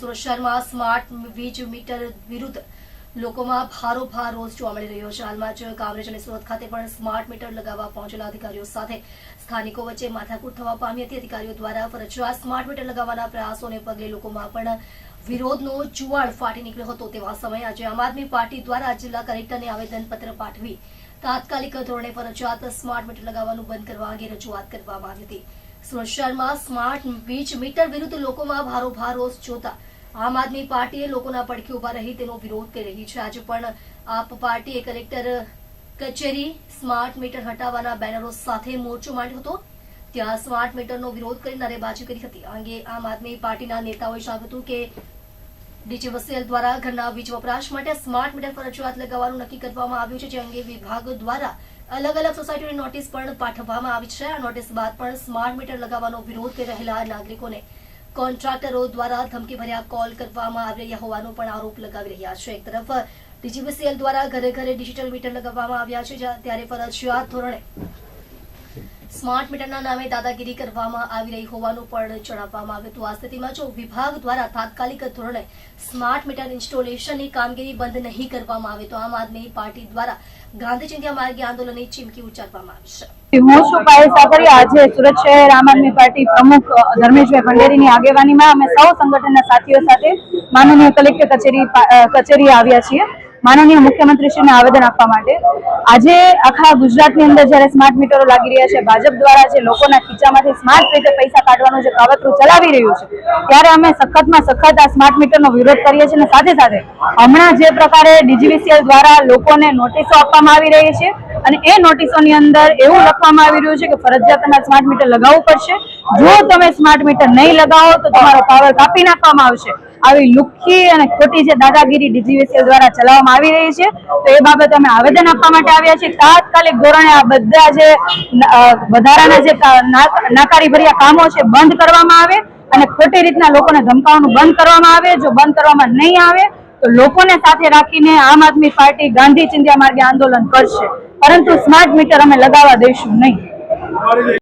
સુરત શહેરમાં સ્માર્ટ વીજ મીટર વિરુદ્ધ લોકોમાં ભારોભાર રોષ જોવા મળી રહ્યો છે. હાલમાં જ કામરેજ અને સુરત ખાતે પણ સ્માર્ટ મીટર લગાવવા પહોંચેલા અધિકારીઓ સાથે સ્થાનિકો વચ્ચે માથાકૂટ થવા પામી હતી. અધિકારીઓ દ્વારા ફરજિયાત સ્માર્ટ મીટર લગાવવાના પ્રયાસોને પગલે લોકોમાં પણ વિરોધનો જુવાળ ફાટી નીકળ્યો હતો. તેવા સમયે આજે આમ આદમી પાર્ટી દ્વારા જિલ્લા કલેક્ટરને આવેદનપત્ર પાઠવી તાત્કાલિક ધોરણે ફરજિયાત સ્માર્ટ મીટર લગાવવાનું બંધ કરવા અંગે રજૂઆત કરવામાં આવી હતી. સુરત શહેરમાં સ્માર્ટ વીજ મીટર વિરુદ્ધ લોકોમાં ભારોભાર રોષ જોતા આમ આદમી પાર્ટીએ લોકોના પડખે ઊભા રહી તેનો વિરોધ કરી રહી છે. આજે પણ આપ પાર્ટીએ કલેક્ટર કચેરી સ્માર્ટ મીટર હટાવવાના બેનરો સાથે મોરચો માંડ્યો હતો. ત્યાં સ્માર્ટ મીટરનો વિરોધ કરી નારેબાજી કરી હતી. અંગે આમ આદમી પાર્ટીના નેતાઓએ જણાવ્યું હતું કે ડીજી વસેલ દ્વારા ઘરના વીજ વપરાશ માટે સ્માર્ટ મીટર ફરજિયાત લગાવવાનું નક્કી કરવામાં આવ્યું છે. જે અંગે વિભાગ દ્વારા અલગ અલગ સોસાયટીની નોટિસ પણ પાઠવવામાં આવી છે. આ નોટિસ બાદ પણ સ્માર્ટ મીટર લગાવવાનો વિરોધ કરી રહેલા નાગરિકોને કોન્ટ્રાક્ટરો દ્વારા ધમકીભર્યા કોલ કરવામાં આવી રહ્યા હોવાનો પણ આરોપ લગાવી રહ્યા છે. એક તરફ, ડીજીવીસીએલ દ્વારા ઘરે ઘરે ડિજિટલ મીટર લગાવવામાં આવ્યા છે ત્યારે ફરજિયાત ધોરણે સ્માર્ટ મીટરના નામે દાદાગીરી કરવામાં આવી રહી હોવાનું પણ જણાવવામાં આવ્યું હતું. આ સ્થિતિમાં જો વિભાગ દ્વારા તાત્કાલિક ધોરણે સ્માર્ટ મીટર ઇન્સ્ટોલેશનની કામગીરી બંધ નહીં કરવામાં આવે તો આમ આદમી પાર્ટી દ્વારા ગાંધી માર્ગે આંદોલનની ચીમકી ઉચ્ચારવામાં આવી આજે સુરત શહેર આમ આદમી પાર્ટી પ્રમુખ ધર્મેશભાઈ ભંડેરીની આગેવાનીમાં અમે સૌ સંગઠનના સાથીઓ સાથે માનનીય કલેક્ટર કચેરી કચેરી આવ્યા છીએ. માનનીય મુખ્યમંત્રીશ્રીને આવેદન આપવા માટે. આજે આખા ગુજરાતની અંદર જ્યારે સ્માર્ટ મીટરો લાગી રહ્યા છે, ભાજપ દ્વારા જે લોકોના ખીચામાંથી સ્માર્ટ રીતે પૈસા કાઢવાનું જે કાવતરું ચલાવી રહ્યું છે, ત્યારે અમે સખતમાં સખત આ સ્માર્ટ મીટરનો વિરોધ કરીએ છીએ અને સાથે સાથે હમણાં જે પ્રકારે ડીજીવીસીએલ દ્વારા લોકોને નોટિસો આપવામાં આવી રહી છે અને એ નોટિસોની અંદર એવું લખવામાં આવી રહ્યું છે કે ફરજિયાત તમારે સ્માર્ટ મીટર લગાવવું પડશે. જો તમે સ્માર્ટ મીટર નહીં લગાવો તો તમારો પાવર કાપી નાખવામાં આવશે. આવી લુખ્ખી અને ખોટી જે દાદાગીરી ડીજીવીસીએલ દ્વારા ચલાવવામાં આવી રહી છે, તો એ બાબતે અમે આવેદન આપવા માટે આવ્યા છીએ. તાત્કાલિક ધોરણે આ બધા જે વધારાના જે નાકારી ભર્યા કામો છે, બંધ કરવામાં આવે અને ખોટી રીતના લોકોને ધમકાવવાનું બંધ કરવામાં આવે. જો બંધ કરવામાં નહીં આવે, તો લોકોને સાથે રાખીને આમ આદમી પાર્ટી ગાંધી ચિંધ્યા માર્ગે આંદોલન કરશે. પરંતુ સ્માર્ટ મીટર અમે લગાવવા દઈશું નહીં.